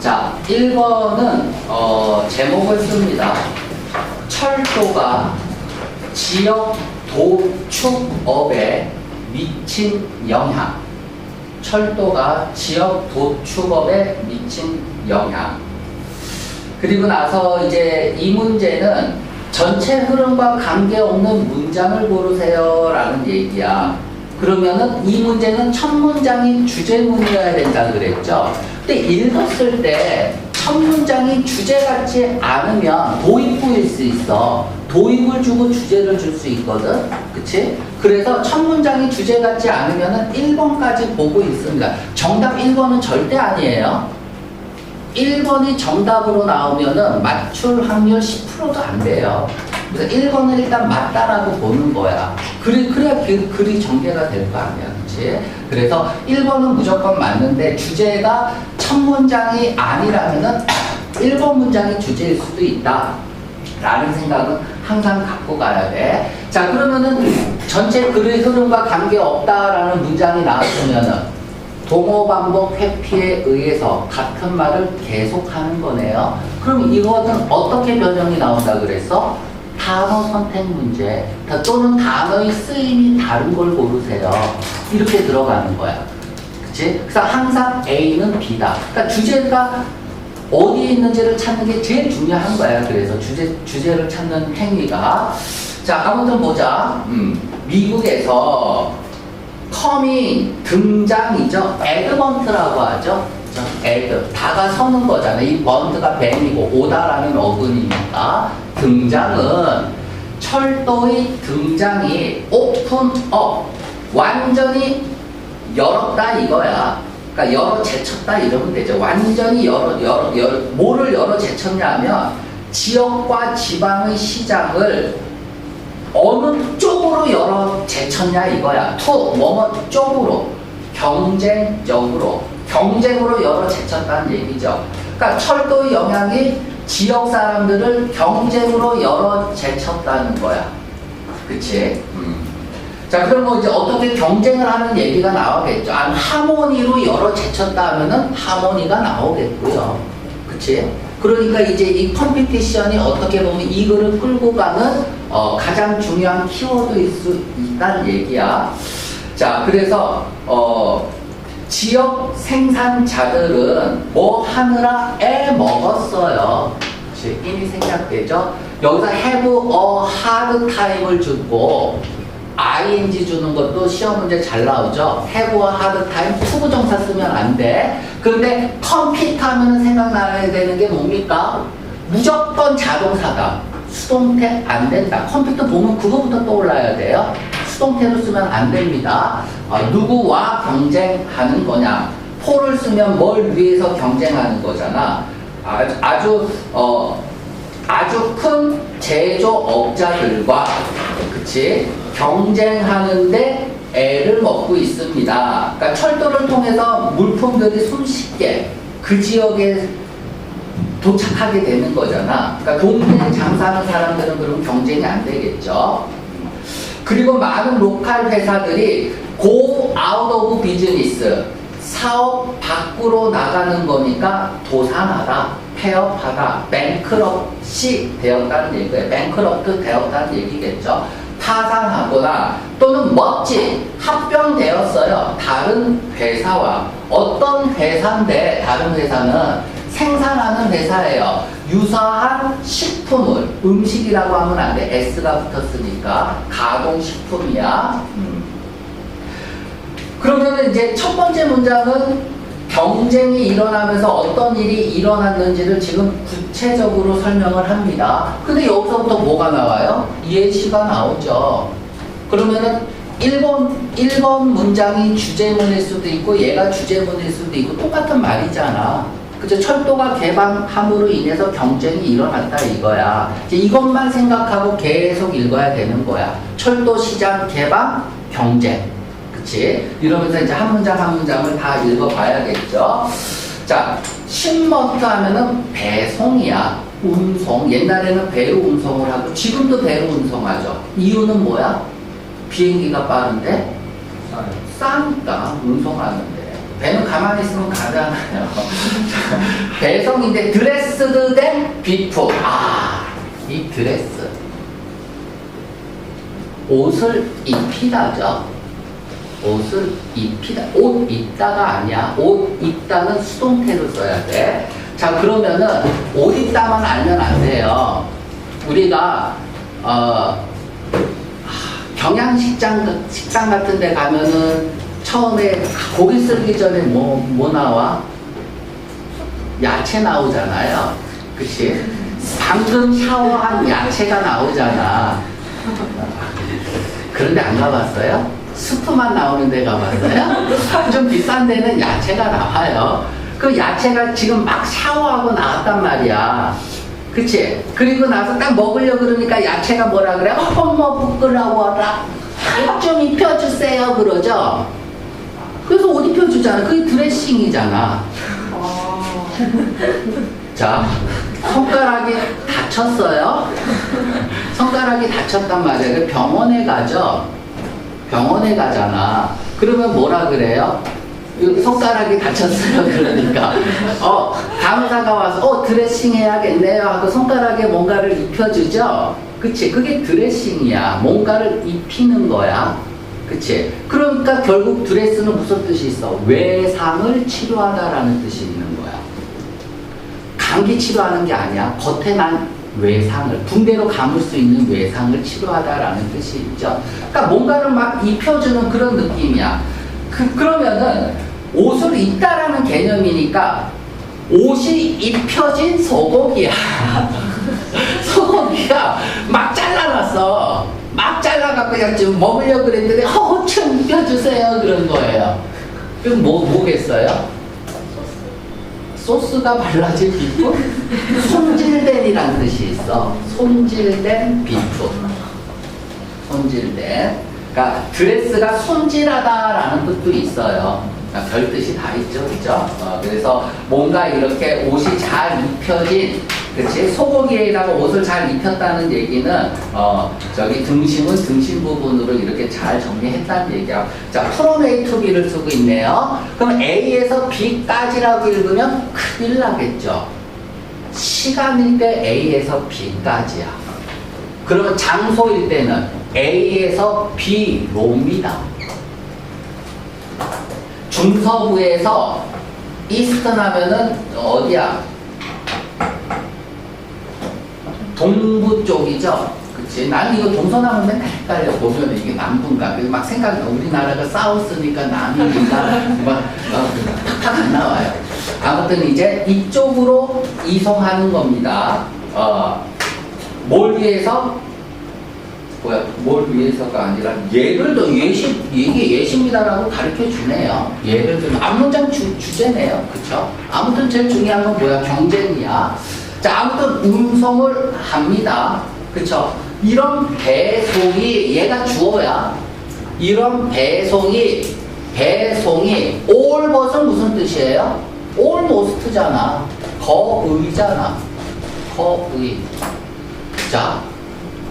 자, 1번은 어, 제목을 씁니다. 철도가 지역 도축업에 미친 영향. 철도가 지역 도축업에 미친 영향. 그리고 나서 이제 이 문제는 전체 흐름과 관계없는 문장을 고르세요 라는 얘기야. 그러면은 이 문제는 첫 문장이 주제문이어야 된다 그랬죠. 근데 읽었을 때 첫 문장이 주제 같지 않으면 도입부일 수 있어. 도입을 주고 주제를 줄 수 있거든. 그치? 그래서 첫 문장이 주제 같지 않으면은 1번까지 보고 있습니다. 정답 1번은 절대 아니에요. 1번이 정답으로 나오면은 맞출 확률 10%도 안 돼요. 그래서 1번은 일단 맞다라고 보는 거야. 그래, 그래야 그 글이 전개가 될 거 아니야. 그치? 그래서 1번은 무조건 맞는데 주제가 첫 문장이 아니라면은 1번 문장이 주제일 수도 있다. 라는 생각은 항상 갖고 가야 돼. 자, 그러면은 전체 글의 흐름과 관계없다라는 문장이 나왔으면은 동호 반복 회피에 의해서 같은 말을 계속하는 거네요. 그럼 이거는 어떻게 변형이 나온다 그랬어? 단어 선택 문제 다- 또는 단어의 쓰임이 다른 걸 고르세요. 이렇게 들어가는 거야. 그치? 그래서 항상 A는 B다. 그러니까 주제가 어디에 있는지를 찾는 게 제일 중요한 거야. 그래서 주제, 주제를 찾는 행위가. 자, 아무튼 보자. 음, 미국에서 컴이 등장이죠. 에드번트라고 하죠. 에드. 다가서는 거잖아요. 이 번트가 뱀이고 오다라는 어근이니까 등장은 철도의 등장이 오픈업 완전히 열었다 이거야. 그러니까 열어 제쳤다 이러면 되죠. 완전히 열어 열어 열 뭐를 열어 제쳤냐면 지역과 지방의 시장을 어느 쪽으로 열어 제쳤냐 이거야. 투 뭐뭐 쪽으로 경쟁적으로 경쟁으로 열어 제쳤다는 얘기죠. 그러니까 철도의 영향이 지역 사람들을 경쟁으로 열어 제쳤다는 거야. 그치? 음. 자, 그럼 뭐 이제 어떻게 경쟁을 하는 얘기가 나오겠죠. 아, 하모니로 열어 제쳤다 하면은 하모니가 나오겠고요. 그치? 그러니까 이제 이 컴피티션이 어떻게 보면 이 글을 끌고 가는 어, 가장 중요한 키워드일 수 있다는 얘기야. 자, 그래서 어, 지역 생산자들은 뭐 하느라 애 먹었어요. 이미 생략되죠. 여기서 have a hard time을 주고 ing 주는 것도 시험 문제 잘 나오죠. hard time 투부정사 쓰면 안 돼. 근데 컴퓨터 하면 생각나야 되는 게 뭡니까? 무조건 자동사다. 수동태 안 된다. 컴퓨터 보면 그거부터 떠올라야 돼요. 수동태로 쓰면 안 됩니다. 어, 누구와 경쟁하는 거냐? 포를 쓰면 뭘 위해서 경쟁하는 거잖아. 아주, 아주 어, 아주 큰 제조업자들과 그치 경쟁하는데 애를 먹고 있습니다. 그러니까 철도를 통해서 물품들이 손쉽게 그 지역에 도착하게 되는 거잖아. 그러니까 동네에 장사하는 사람들은 그럼 경쟁이 안 되겠죠. 그리고 많은 로컬 회사들이 go out of business 사업 밖으로 나가는 거니까 도산하다, 폐업하다, 뱅크럽시 되었다는 얘기예요. 뱅크럽트 되었다는 얘기겠죠. 파산하거나 또는 멋지 합병되었어요. 다른 회사와 어떤 회사인데 다른 회사는 생산하는 회사예요. 유사한 식품을 음식이라고 하면 안 돼. S가 붙었으니까 가공식품이야. 음. 그러면 이제 첫 번째 문장은 경쟁이 일어나면서 어떤 일이 일어났는지를 지금 구체적으로 설명을 합니다. 근데 여기서부터 뭐가 나와요? 예시가 나오죠. 그러면은 1번, 1번 문장이 주제문일 수도 있고 얘가 주제문일 수도 있고 똑같은 말이잖아. 그죠? 철도가 개방함으로 인해서 경쟁이 일어났다 이거야. 이제 이것만 생각하고 계속 읽어야 되는 거야. 철도 시장 개방, 경쟁. 그치? 이러면서 이제 한 문장 한 문장을 다 읽어봐야겠죠. 자, 신머트 하면은 배송이야. 운송. 옛날에는 배로 운송을 하고 지금도 배로 운송하죠. 이유는 뭐야? 비행기가 빠른데 싸니까 운송하는데. 배는 가만히 있으면 가잖아요. 배송인데 드레스드 된 비프. 아, 이 드레스. 옷을 입히다죠. 옷을 입히다. 옷 입다가 아니야. 옷 입다는 수동태를 써야 돼. 자, 그러면은 옷 입다만 알면 안 돼요. 우리가, 어, 경양식장, 식당 같은 데 가면은 처음에 고기 썰기 전에 뭐, 뭐 나와? 야채 나오잖아요. 그치? 방금 샤워한 야채가 나오잖아. 그런데 안 가봤어요? 스프만 나오는 데 가 봤어요? 좀 비싼 데는 야채가 나와요. 그 야채가 지금 막 샤워하고 나왔단 말이야. 그치? 그리고 나서 딱 먹으려 그러니까 야채가 뭐라 그래? 어머 부끄러워라. 좀 입혀주세요 그러죠? 그래서 옷 입혀주잖아. 그게 드레싱이잖아. 자, 손가락이 다쳤어요. 손가락이 다쳤단 말이에요. 그 병원에 가죠. 병원에 가잖아. 그러면 뭐라 그래요? 이 손가락이 다쳤어요. 그러니까. 어, 간호사가 와서, 어, 드레싱 해야겠네요. 하고 손가락에 뭔가를 입혀주죠? 그치? 그게 드레싱이야. 뭔가를 입히는 거야. 그치? 그러니까 결국 드레스는 무슨 뜻이 있어? 외상을 치료하다라는 뜻이 있는 거야. 감기 치료하는 게 아니야. 겉에만 외상을, 붕대로 감을 수 있는 외상을 치료하다라는 뜻이 있죠. 그러니까 뭔가를 막 입혀주는 그런 느낌이야. 그, 그러면은 옷을 입다라는 개념이니까 옷이 입혀진 소고기야. 소고기가 막 잘라놨어. 막 잘라갖고 그냥 좀 먹으려고 그랬는데, 허, 좀 입혀주세요. 그런 거예요. 그럼 뭐, 뭐겠어요? 소스가 발라진 비프? 손질된이란 뜻이 있어. 손질된 비프. 손질된. 그러니까 드레스가 손질하다라는 뜻도 있어요. 그러니까 별 뜻이 다 있죠, 그죠? 어, 그래서 뭔가 이렇게 옷이 잘 입혀진, 그치? 소고기에다가 옷을 잘 입혔다는 얘기는, 어, 저기 등심은 등심 부분으로 이렇게 잘 정리했다는 얘기야. 자, 프롬 A to B를 쓰고 있네요. 그럼 A에서 B까지라고 읽으면 큰일 나겠죠. 시간일 때 A에서 B까지야. 그러면 장소일 때는 A에서 B로입니다. 중서부에서 이스턴 하면은 어디야? 동부 쪽이죠. 그치? 난 이거 동서남을 맨날 헷갈려. 보면 이게 남부인가. 그래서 막 생각나. 우리나라가 사우스니까 남이니까 막, 탁탁 안 나와요. 아무튼 이제 이쪽으로 이송하는 겁니다. 어, 뭘 위해서? 뭐야, 뭘 위해서가 아니라 예를 들어 예시, 이게 예시입니다라고 가르쳐 주네요. 예를 들면 앞문장 주, 주제네요. 그쵸? 아무튼 제일 중요한 건 뭐야? 경쟁이야. 자, 아무튼 운송을 합니다. 그쵸? 이런 배송이, 얘가 주어야. 이런 배송이, 배송이, 올벗은 무슨 뜻이에요? 올모스트잖아. 거의잖아. 거의. 자,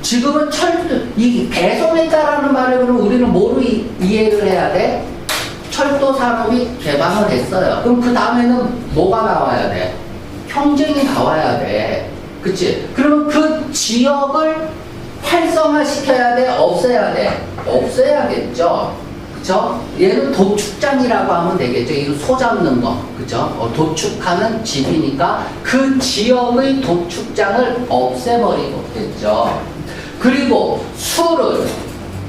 지금은 철도, 이 배송했다라는 말을 그럼 우리는 뭐로 이, 이해를 해야 돼? 철도 산업이 개방을 했어요. 그럼 그 다음에는 뭐가 나와야 돼? 경쟁이 나와야 돼. 그치? 그러면 그 지역을 활성화시켜야 돼? 없애야 돼? 없애야겠죠? 그쵸? 얘는 도축장이라고 하면 되겠죠? 이거 소 잡는 거. 그죠? 어, 도축하는 집이니까 그 지역의 도축장을 없애버리겠죠. 그리고 수를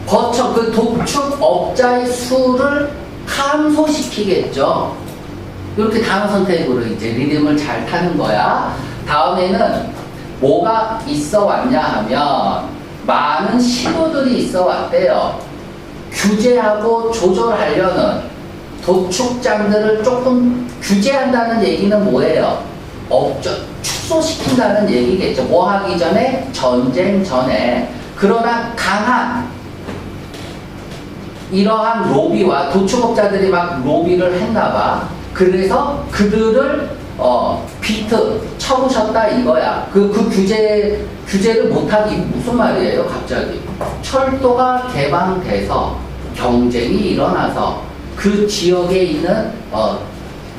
거쳐 그 도축업자의 수를 감소시키겠죠. 이렇게 단어 선택으로 이제 리듬을 잘 타는 거야. 다음에는 뭐가 있어 왔냐 하면 많은 시도들이 있어 왔대요. 규제하고 조절하려는 도축장들을 조금 규제한다는 얘기는 뭐예요? 업적 축소시킨다는 얘기겠죠. 뭐 하기 전에? 전쟁 전에. 그러나 강한 이러한 로비와 도축업자들이 막 로비를 했나 봐. 그래서 그들을 어, 비트 쳐부셨다 이거야. 그, 그 규제, 규제를 못하기 무슨 말이에요, 갑자기? 철도가 개방돼서 경쟁이 일어나서 그 지역에 있는 어,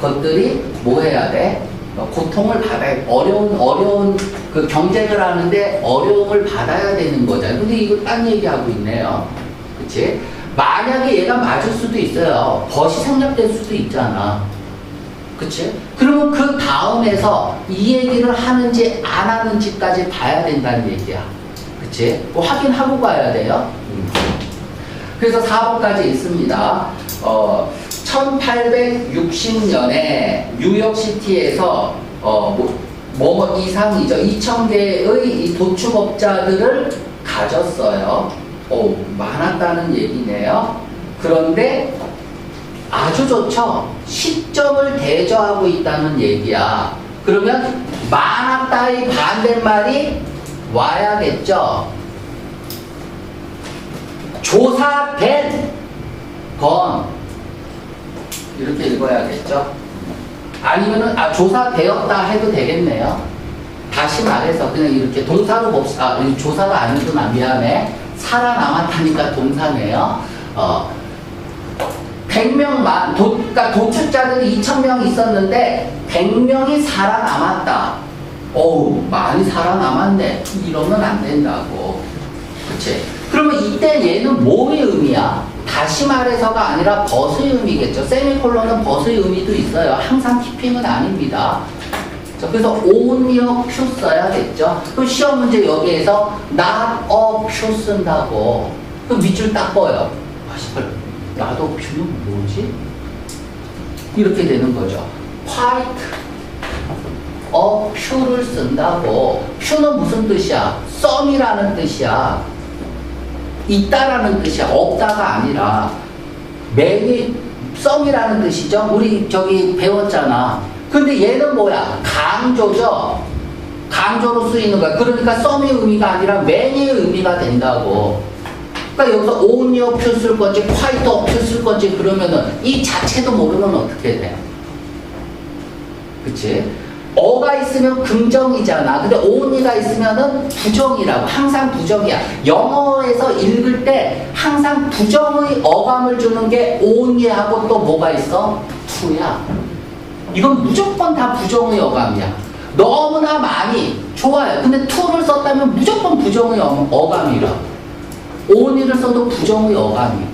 것들이 뭐 해야 돼? 어, 고통을 받아야 어려운 어려운 그 경쟁을 하는데 어려움을 받아야 되는 거잖아요. 근데 이거 딴 얘기하고 있네요. 그치? 만약에 얘가 맞을 수도 있어요. 벗이 생략될 수도 있잖아. 그치? 그러면 그 다음에서 이 얘기를 하는지 안 하는지까지 봐야 된다는 얘기야. 그치? 뭐 확인하고 가야 돼요. 음. 그래서 4번까지 있습니다. 어, 1860년에 뉴욕시티에서 어, 뭐, 뭐 이상이죠. 2,000개의 이 도축업자들을 가졌어요. 오, 많았다는 얘기네요. 그런데 아주 좋죠. 시점을 대조하고 있다는 얘기야. 그러면 많았다의 반대말이 와야겠죠. 조사된 건 이렇게 읽어야겠죠. 아니면은 아 조사되었다 해도 되겠네요. 다시 말해서 그냥 이렇게 동사로 봅시다. 아, 이 조사가 아니구나 미안해. 살아남았다니까 동사네요. 어, 100명만, 도, 그러니까 도출자들이 2,000명 있었는데 100명이 살아남았다. 어우, 많이 살아남았네. 이러면 안 된다고. 그치? 그러면 이때 얘는 뭐의 의미야? 다시 말해서가 아니라 벗의 의미겠죠. 세미콜론은 벗의 의미도 있어요. 항상 키핑은 아닙니다. 자, 그래서 on이어 표 써야겠죠. 그럼 시험 문제 여기에서 not a 표 쓴다고. 그럼 밑줄 딱 꺼요. 아, 씨발. 나도 표는 뭐지? 이렇게 되는 거죠. quite a 표를 쓴다고. 표는 무슨 뜻이야? some이라는 뜻이야. 있다라는 뜻이야. 없다가 아니라. 매일 some이라는 뜻이죠. 우리 저기 배웠잖아. 근데 얘는 뭐야? 강조죠. 강조로 쓰이는 거야. 그러니까 some의 의미가 아니라 many의 의미가 된다고. 그러니까 여기서 on이어 표쓸 건지 a 표쓸 건지 그러면은 이 자체도 모르면 어떻게 돼? 그치? 어가 있으면 긍정이잖아. 근데 on이가 있으면은 부정이라고. 항상 부정이야. 영어에서 읽을 때 항상 부정의 어감을 주는 게 on이하고 또 뭐가 있어? to야. 이건 무조건 다 부정의 어감이야. 너무나 많이 좋아요. 근데 to를 썼다면 무조건 부정의 어- 어감이라. On이를 써도 부정의 어감이고.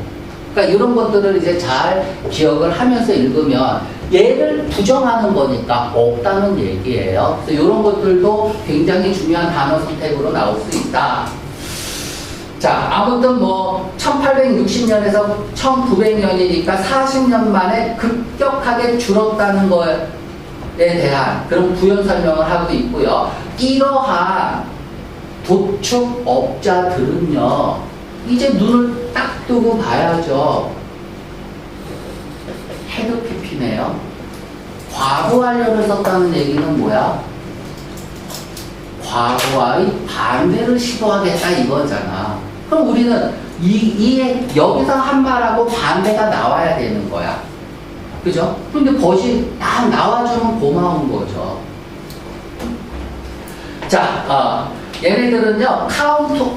그러니까 이런 것들을 이제 잘 기억을 하면서 읽으면 얘를 부정하는 거니까 없다는 얘기예요. 그래서 이런 것들도 굉장히 중요한 단어 선택으로 나올 수 있다. 자, 아무튼 뭐 1860년에서 1900년이니까 40년 만에 급격하게 줄었다는 거에 대한 그런 부연 설명을 하고 있고요. 이러한 도축업자들은요, 이제 눈을 딱 뜨고 봐야죠. 헤드 PP네요. 과거 완료를 썼다는 얘기는 뭐야? 과거와의 반대를 시도하겠다 이거잖아. 그럼 우리는 이, 이 여기서 한 말하고 반대가 나와야 되는 거야. 그죠? 근데 벗이 딱 나와주면 고마운 거죠. 자, 어, 얘네들은요,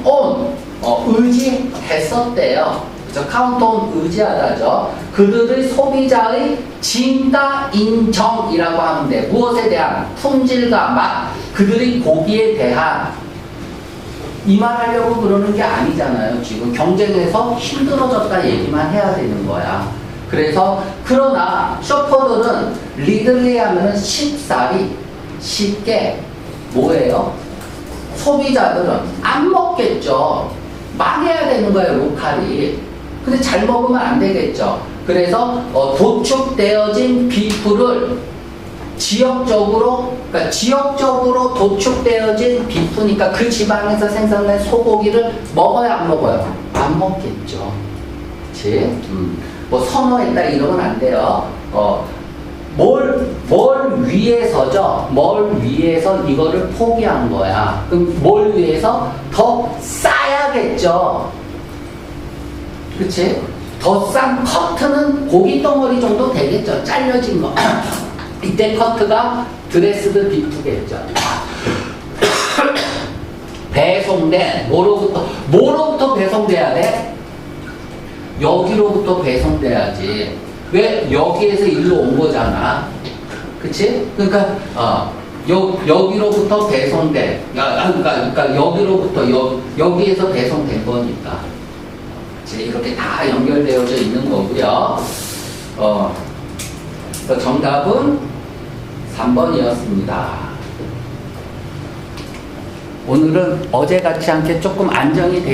온, 어, 의지했었대요. 그죠? 카운트 온 의지하다죠. 그들의 소비자의 진가 인정이라고 돼. 무엇에 대한 품질과 맛, 그들의 고기에 대한 이 말 하려고 그러는 게 아니잖아요. 지금 경쟁에서 힘들어졌다 얘기만 해야 되는 거야. 그래서 그러나 쇼퍼들은 리들리 하면은 쉽사리 쉽게 뭐예요? 소비자들은 안 먹겠죠. 망해야 되는 거예요, 로컬이. 근데 잘 먹으면 안 되겠죠. 그래서 어, 도축되어진 비프를 지역적으로, 그러니까 지역적으로 도축되어진 비프니까 그 지방에서 생산된 소고기를 먹어야 안 먹어요? 안 먹겠죠. 그치? 음. 뭐 선호했다 이러면 안 돼요. 어, 뭘, 뭘 위해서죠? 뭘 위해서 이거를 포기한 거야. 그럼 뭘 위해서? 더 싸 야겠죠. 그치? 더 싼 커트는 고기 덩어리 정도 되겠죠. 잘려진 거. 이때 커트가 드레스드 비프겠죠. 배송된, 뭐로부터, 뭐로부터 배송돼야 돼? 여기로부터 배송돼야지. 왜 여기에서 일로 온 거잖아. 그치? 그러니까 어, 여, 여기로부터 배송돼. 야, 아, 그러니까, 그러니까 여기로부터 여, 여기에서 배송된 거니까. 이렇게 다 연결되어져 있는 거고요. 어, 정답은 3번이었습니다. 오늘은 어제 같지 않게 조금 안정이 돼